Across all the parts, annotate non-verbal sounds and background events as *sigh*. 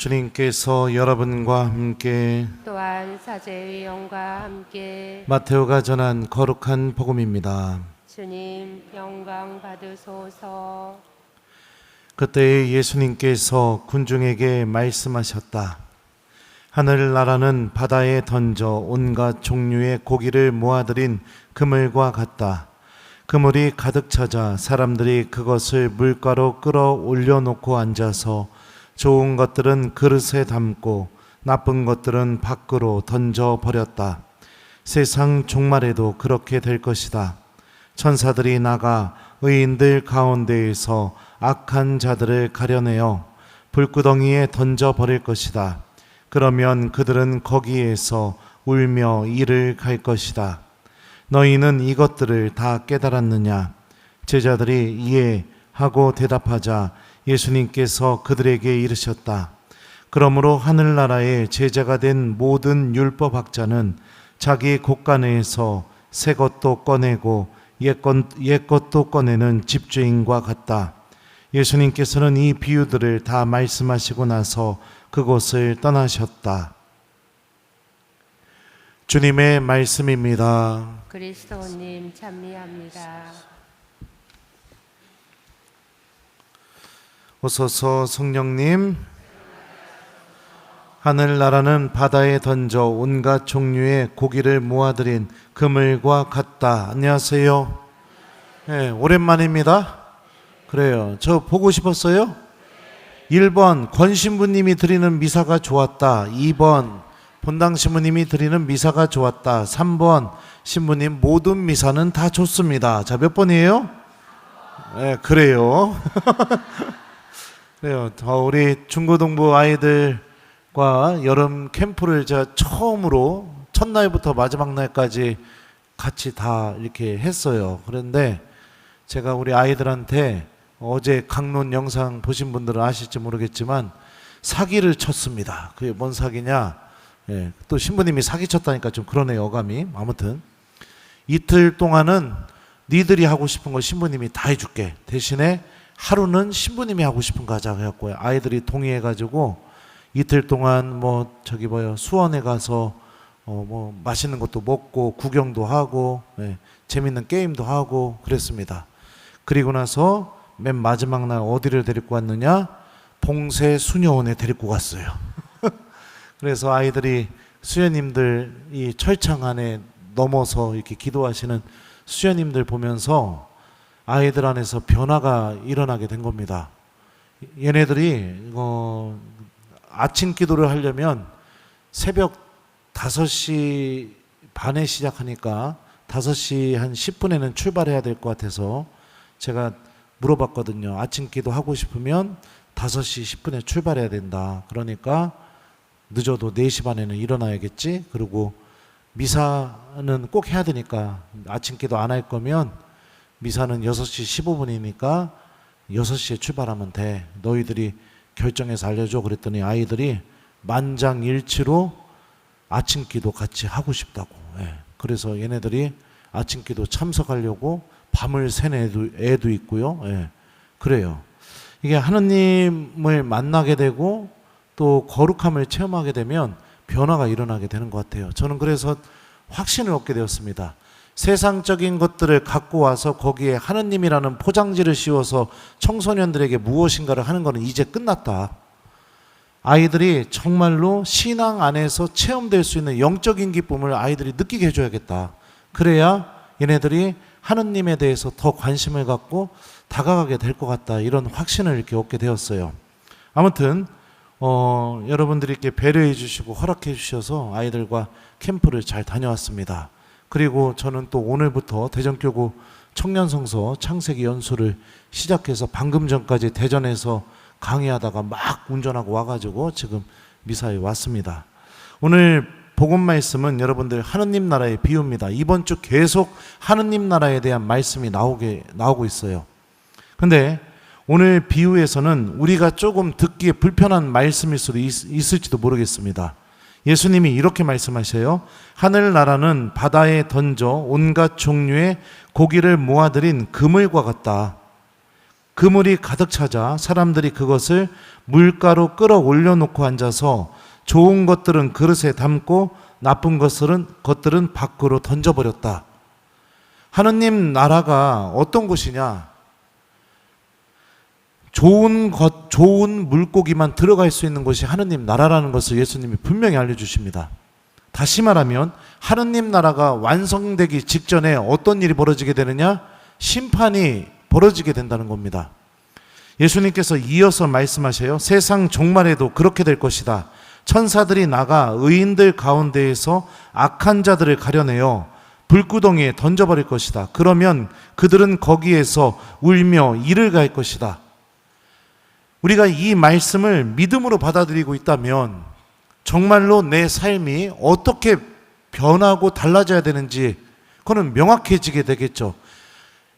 주님께서 여러분과 함께 또한 사제의 영과 함께 마테오가 전한 거룩한 복음입니다. 주님 영광 받으소서 그때 예수님께서 군중에게 말씀하셨다. 하늘나라는 바다에 던져 온갖 종류의 고기를 모아들인 그물과 같다. 그물이 가득 차자 사람들이 그것을 물가로 끌어 올려놓고 앉아서 좋은 것들은 그릇에 담고 나쁜 것들은 밖으로 던져 버렸다. 세상 종말에도 그렇게 될 것이다. 천사들이 나가 의인들 가운데에서 악한 자들을 가려내어 불구덩이에 던져 버릴 것이다. 그러면 그들은 거기에서 울며 이를 갈 것이다. 너희는 이것들을 다 깨달았느냐? 제자들이 이에 하고 대답하자 예수님께서 그들에게 이르셨다. 그러므로 하늘나라의 제자가 된 모든 율법학자는 자기 곳간에서 새 것도 꺼내고 옛, 것도 꺼내는 집주인과 같다. 예수님께서는 이 비유들을 다 말씀하시고 나서 그곳을 떠나셨다. 주님의 말씀입니다. 그리스도님 찬미합니다 오소서 성령님 하늘나라는 바다에 던져 온갖 종류의 고기를 모아들인 그물과 같다. 안녕하세요. 네, 오랜만입니다. 그래요. 저 보고 싶었어요? 1번 권신부님이 드리는 미사가 좋았다. 2번 본당 신부님이 드리는 미사가 좋았다. 3번 신부님 모든 미사는 다 좋습니다. 자, 몇 번이에요? 네, 그래요. *laughs* 그래요. 어, 우리 중고등부 아이들과 여름 캠프를 제가 처음으로 첫날부터 마지막 날까지 같이 다 이렇게 했어요. 그런데 제가 우리 아이들한테 어제 강론 영상 보신 분들은 아실지 모르겠지만 사기를 쳤습니다. 그게 뭔 사기냐? 예, 또 신부님이 사기 쳤다니까 좀 그러네요, 어감이. 아무튼 이틀 동안은 니들이 하고 싶은 거 신부님이 다 해줄게. 대신에 하루는 신부님이 하고 싶은 거 하자 해갖고 아이들이 동의해가지고 이틀 동안 뭐 저기 뭐요 수원에 가서 어 뭐 맛있는 것도 먹고 구경도 하고 예, 재밌는 게임도 하고 그랬습니다. 그리고 나서 맨 마지막 날 어디를 데리고 왔느냐? 봉쇄 수녀원에 데리고 갔어요. *laughs* 그래서 아이들이 수녀님들 이 철창 안에 넘어서 이렇게 기도하시는 수녀님들 보면서 아이들 안에서 변화가 일어나게 된 겁니다. 얘네들이 어, 아침 기도를 하려면 새벽 5시 반에 시작하니까 5시 한 10분에는 출발해야 될 것 같아서 제가 물어봤거든요. 아침 기도 하고 싶으면 5시 10분에 출발해야 된다. 그러니까 늦어도 4시 반에는 일어나야겠지. 그리고 미사는 꼭 해야 되니까 아침 기도 안 할 거면 미사는 6시 15분이니까 6시에 출발하면 돼. 너희들이 결정해서 알려줘. 그랬더니 아이들이 만장일치로 아침 기도 같이 하고 싶다고. 예. 그래서 얘네들이 아침 기도 참석하려고 밤을 샌 애도, 애도 있고요. 예. 그래요. 이게 하느님을 만나게 되고 또 거룩함을 체험하게 되면 변화가 일어나게 되는 것 같아요. 저는 그래서 확신을 얻게 되었습니다. 세상적인 것들을 갖고 와서 거기에 하느님이라는 포장지를 씌워서 청소년들에게 무엇인가를 하는 것은 이제 끝났다. 아이들이 정말로 신앙 안에서 체험될 수 있는 영적인 기쁨을 아이들이 느끼게 해줘야겠다. 그래야 얘네들이 하느님에 대해서 더 관심을 갖고 다가가게 될 것 같다. 이런 확신을 이렇게 얻게 되었어요. 아무튼 어, 여러분들이 이렇게 배려해 주시고 허락해 주셔서 아이들과 캠프를 잘 다녀왔습니다. 그리고 저는 또 오늘부터 대전교구 청년성서 창세기 연수를 시작해서 방금 전까지 대전에서 강의하다가 막 운전하고 와가지고 지금 미사에 왔습니다. 오늘 복음 말씀은 여러분들 하느님 나라의 비유입니다. 이번 주 계속 하느님 나라에 대한 말씀이 나오게 나오고 있어요. 근데 오늘 비유에서는 우리가 조금 듣기에 불편한 말씀일 수도 있, 있을지도 모르겠습니다. 예수님이 이렇게 말씀하셔요. 하늘나라는 바다에 던져 온갖 종류의 고기를 모아들인 그물과 같다. 그물이 가득 차자 사람들이 그것을 물가로 끌어올려 놓고 앉아서 좋은 것들은 그릇에 담고 나쁜 것들은 것들은 밖으로 던져버렸다. 하느님 나라가 어떤 곳이냐? 좋은 것, 좋은 물고기만 들어갈 수 있는 곳이 하느님 나라라는 것을 예수님이 분명히 알려주십니다. 다시 말하면 하느님 나라가 완성되기 직전에 어떤 일이 벌어지게 되느냐? 심판이 벌어지게 된다는 겁니다. 예수님께서 이어서 말씀하셔요. 세상 종말에도 그렇게 될 것이다. 천사들이 나가 의인들 가운데에서 악한 자들을 가려내어 불구덩이에 던져버릴 것이다. 그러면 그들은 거기에서 울며 이를 갈 것이다. 우리가 이 말씀을 믿음으로 받아들이고 있다면 정말로 내 삶이 어떻게 변하고 달라져야 되는지 그거는 명확해지게 되겠죠.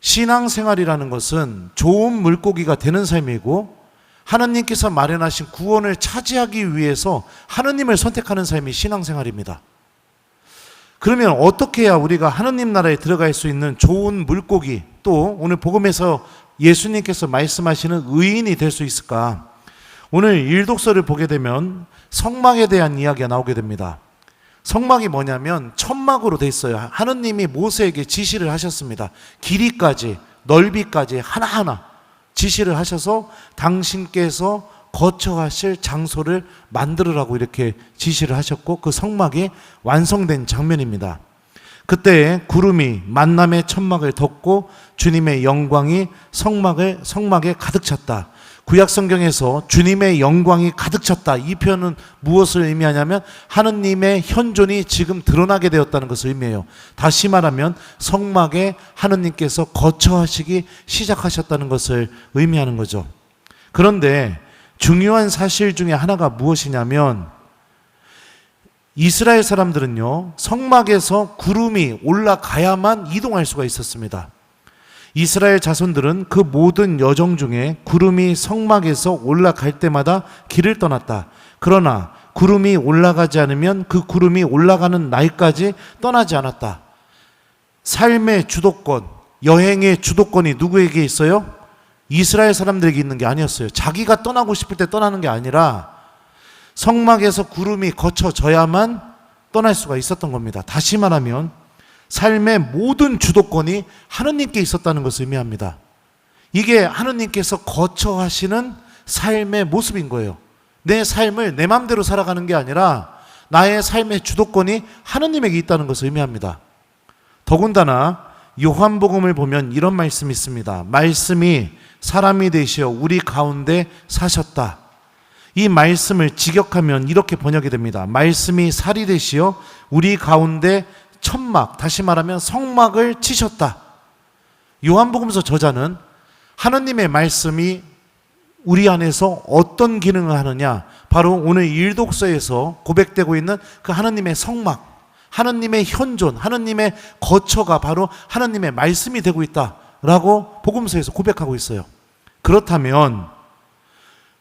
신앙생활이라는 것은 좋은 물고기가 되는 삶이고 하나님께서 마련하신 구원을 차지하기 위해서 하나님을 선택하는 삶이 신앙생활입니다. 그러면 어떻게 해야 우리가 하나님 나라에 들어갈 수 있는 좋은 물고기 또 오늘 복음에서 예수님께서 말씀하시는 의인이 될 수 있을까? 오늘 일독서를 보게 되면 성막에 대한 이야기가 나오게 됩니다. 성막이 뭐냐면 천막으로 돼 있어요. 하느님이 모세에게 지시를 하셨습니다. 길이까지, 넓이까지 하나하나 지시를 하셔서 당신께서 거처하실 장소를 만들으라고 이렇게 지시를 하셨고 그 성막이 완성된 장면입니다. 그때 구름이 만남의 천막을 덮고 주님의 영광이 성막을 성막에 가득 찼다. 구약 성경에서 주님의 영광이 가득 찼다. 이 표현은 무엇을 의미하냐면 하느님의 현존이 지금 드러나게 되었다는 것을 의미해요. 다시 말하면 성막에 하느님께서 거처하시기 시작하셨다는 것을 의미하는 거죠. 그런데 중요한 사실 중에 하나가 무엇이냐면 이스라엘 사람들은요, 성막에서 구름이 올라가야만 이동할 수가 있었습니다. 이스라엘 자손들은 그 모든 여정 중에 구름이 성막에서 올라갈 때마다 길을 떠났다. 그러나 구름이 올라가지 않으면 그 구름이 올라가는 날까지 떠나지 않았다. 삶의 주도권, 여행의 주도권이 누구에게 있어요? 이스라엘 사람들에게 있는 게 아니었어요. 자기가 떠나고 싶을 때 떠나는 게 아니라 성막에서 구름이 거쳐져야만 떠날 수가 있었던 겁니다. 다시 말하면 삶의 모든 주도권이 하느님께 있었다는 것을 의미합니다. 이게 하느님께서 거처하시는 삶의 모습인 거예요. 내 삶을 내 마음대로 살아가는 게 아니라 나의 삶의 주도권이 하느님에게 있다는 것을 의미합니다. 더군다나 요한복음을 보면 이런 말씀이 있습니다. 말씀이 사람이 되시어 우리 가운데 사셨다. 이 말씀을 직역하면 이렇게 번역이 됩니다. 말씀이 살이 되시어 우리 가운데 천막, 다시 말하면 성막을 치셨다. 요한복음서 저자는 하나님의 말씀이 우리 안에서 어떤 기능을 하느냐? 바로 오늘 일독서에서 고백되고 있는 그 하나님의 성막, 하나님의 현존, 하나님의 거처가 바로 하나님의 말씀이 되고 있다라고 복음서에서 고백하고 있어요. 그렇다면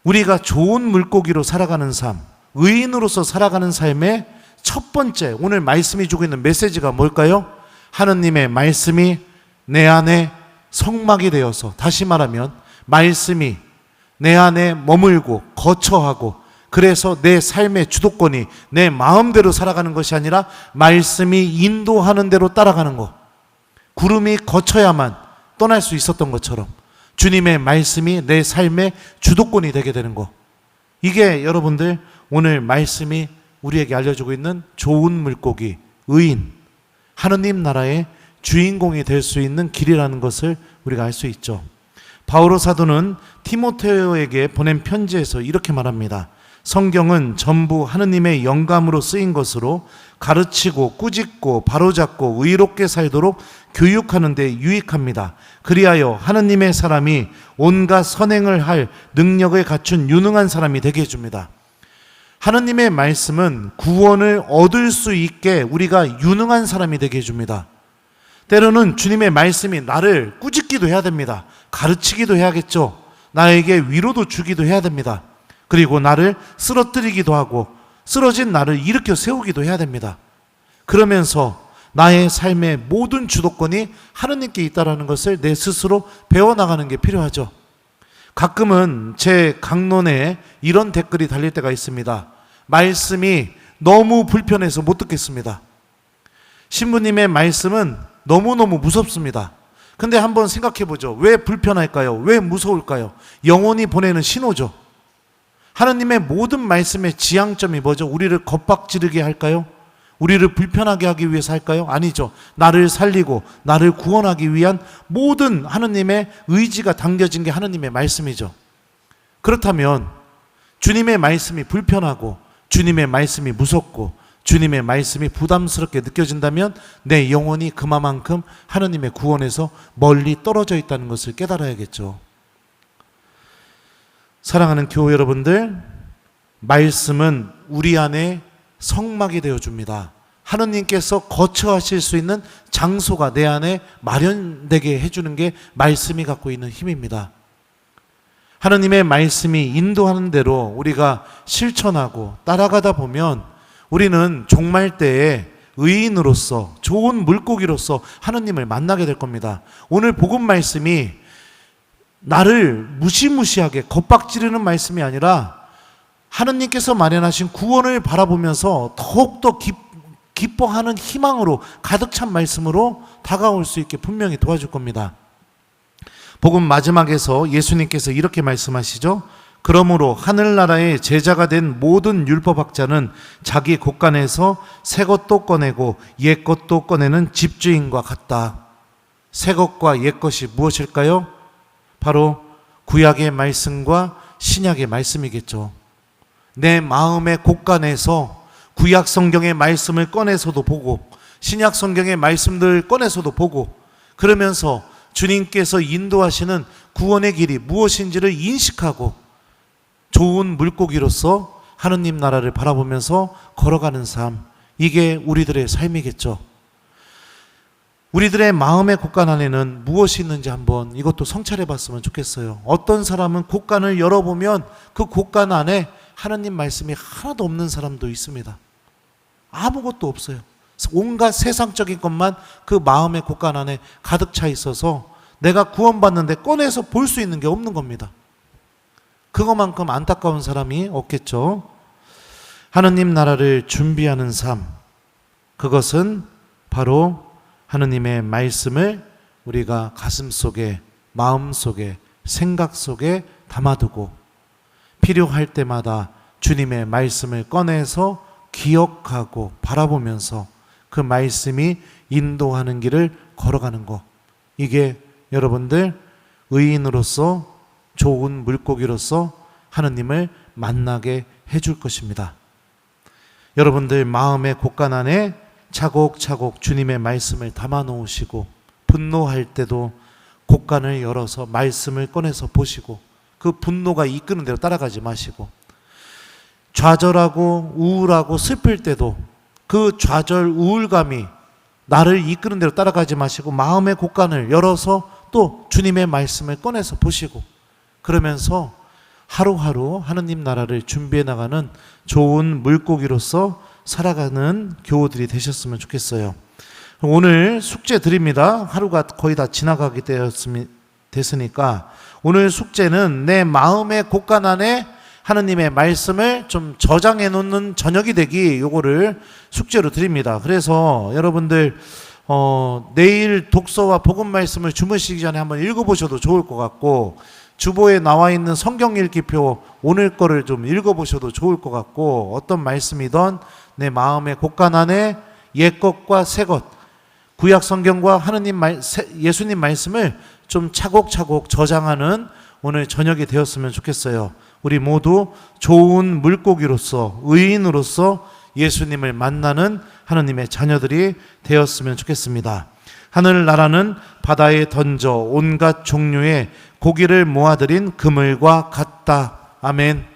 우리가 좋은 물고기로 살아가는 삶, 의인으로서 살아가는 삶의 첫 번째 오늘 말씀이 주고 있는 메시지가 뭘까요? 하느님의 말씀이 내 안에 성막이 되어서 다시 말하면 말씀이 내 안에 머물고 거처하고 그래서 내 삶의 주도권이 내 마음대로 살아가는 것이 아니라 말씀이 인도하는 대로 따라가는 것. 구름이 거쳐야만 떠날 수 있었던 것처럼 주님의 말씀이 내 삶의 주도권이 되게 되는 것. 이게 여러분들 오늘 말씀이 우리에게 알려주고 있는 좋은 물고기, 의인, 하느님 나라의 주인공이 될 수 있는 길이라는 것을 우리가 알 수 있죠. 바오로 사도는 티모테오에게 보낸 편지에서 이렇게 말합니다. 성경은 전부 하느님의 영감으로 쓰인 것으로 가르치고 꾸짖고 바로잡고 의롭게 살도록 교육하는 데 유익합니다. 그리하여 하느님의 사람이 온갖 선행을 할 능력을 갖춘 유능한 사람이 되게 해줍니다. 하느님의 말씀은 구원을 얻을 수 있게 우리가 유능한 사람이 되게 해줍니다. 때로는 주님의 말씀이 나를 꾸짖기도 해야 됩니다. 가르치기도 해야겠죠. 나에게 위로도 주기도 해야 됩니다. 그리고 나를 쓰러뜨리기도 하고 쓰러진 나를 일으켜 세우기도 해야 됩니다. 그러면서 나의 삶의 모든 주도권이 하느님께 있다라는 것을 내 스스로 배워나가는 게 필요하죠. 가끔은 제 강론에 이런 댓글이 달릴 때가 있습니다. 말씀이 너무 불편해서 못 듣겠습니다. 신부님의 말씀은 너무너무 무섭습니다. 근데 한번 생각해 보죠. 왜 불편할까요? 왜 무서울까요? 영혼이 보내는 신호죠. 하나님의 모든 말씀의 지향점이 뭐죠? 우리를 겁박지르게 할까요? 우리를 불편하게 하기 위해서 할까요? 아니죠. 나를 살리고 나를 구원하기 위한 모든 하나님의 의지가 담겨진 게 하나님의 말씀이죠. 그렇다면 주님의 말씀이 불편하고 주님의 말씀이 무섭고 주님의 말씀이 부담스럽게 느껴진다면 내 영혼이 그만큼 하나님의 구원에서 멀리 떨어져 있다는 것을 깨달아야겠죠. 사랑하는 교회 여러분들, 말씀은 우리 안에 성막이 되어 줍니다. 하느님께서 거처하실 수 있는 장소가 내 안에 마련되게 해주는 게 말씀이 갖고 있는 힘입니다. 하느님의 말씀이 인도하는 대로 우리가 실천하고 따라가다 보면 우리는 종말 때에 의인으로서 좋은 물고기로서 하느님을 만나게 될 겁니다. 오늘 복음 말씀이 나를 무시무시하게 겁박지르는 말씀이 아니라 하느님께서 마련하신 구원을 바라보면서 더욱더 기, 기뻐하는 희망으로 가득 찬 말씀으로 다가올 수 있게 분명히 도와줄 겁니다. 복음 마지막에서 예수님께서 이렇게 말씀하시죠. 그러므로 하늘나라의 제자가 된 모든 율법학자는 자기 곳간에서 새 것도 꺼내고 옛 것도 꺼내는 집주인과 같다. 새 것과 옛 것이 무엇일까요? 바로 구약의 말씀과 신약의 말씀이겠죠. 내 마음의 곳간에서 구약 성경의 말씀을 꺼내서도 보고 신약 성경의 말씀들 꺼내서도 보고 그러면서 주님께서 인도하시는 구원의 길이 무엇인지를 인식하고 좋은 물고기로서 하느님 나라를 바라보면서 걸어가는 삶 이게 우리들의 삶이겠죠. 우리들의 마음의 곳간 안에는 무엇이 있는지 한번 이것도 성찰해 봤으면 좋겠어요. 어떤 사람은 곳간을 열어보면 그 곳간 안에 하나님 말씀이 하나도 없는 사람도 있습니다. 아무것도 없어요. 온갖 세상적인 것만 그 마음의 곳간 안에 가득 차 있어서 내가 구원받는데 꺼내서 볼 수 있는 게 없는 겁니다. 그것만큼 안타까운 사람이 없겠죠. 하느님 나라를 준비하는 삶, 그것은 바로 하느님의 말씀을 우리가 가슴 속에, 마음 속에, 생각 속에 담아두고 필요할 때마다 주님의 말씀을 꺼내서 기억하고 바라보면서 그 말씀이 인도하는 길을 걸어가는 것. 이게 여러분들 의인으로서 좋은 물고기로서 하느님을 만나게 해줄 것입니다. 여러분들 마음의 곳간 안에 차곡차곡 주님의 말씀을 담아 놓으시고 분노할 때도 곳간을 열어서 말씀을 꺼내서 보시고 그 분노가 이끄는 대로 따라가지 마시고 좌절하고 우울하고 슬플 때도 그 좌절 우울감이 나를 이끄는 대로 따라가지 마시고 마음의 곳간을 열어서 또 주님의 말씀을 꺼내서 보시고 그러면서 하루하루 하느님 나라를 준비해 나가는 좋은 물고기로서 살아가는 교우들이 되셨으면 좋겠어요. 오늘 숙제 드립니다. 하루가 거의 다 지나가게 되었으니, 됐으니까 오늘 숙제는 내 마음의 곳간 안에 하느님의 말씀을 좀 저장해 놓는 저녁이 되기 요거를 숙제로 드립니다. 그래서 여러분들 어, 내일 독서와 복음 말씀을 주무시기 전에 한번 읽어보셔도 좋을 것 같고 주보에 나와 있는 성경 읽기표 오늘 거를 좀 읽어보셔도 좋을 것 같고 어떤 말씀이던 내 마음의 곳간 안에 옛 것과 새 것, 구약 성경과 하느님 말, 세- 예수님 말씀을 좀 차곡차곡 저장하는 오늘 저녁이 되었으면 좋겠어요. 우리 모두 좋은 물고기로서 의인으로서 예수님을 만나는 하느님의 자녀들이 되었으면 좋겠습니다. 하늘 나라는 바다에 던져 온갖 종류의 고기를 모아들인 그물과 같다. 아멘.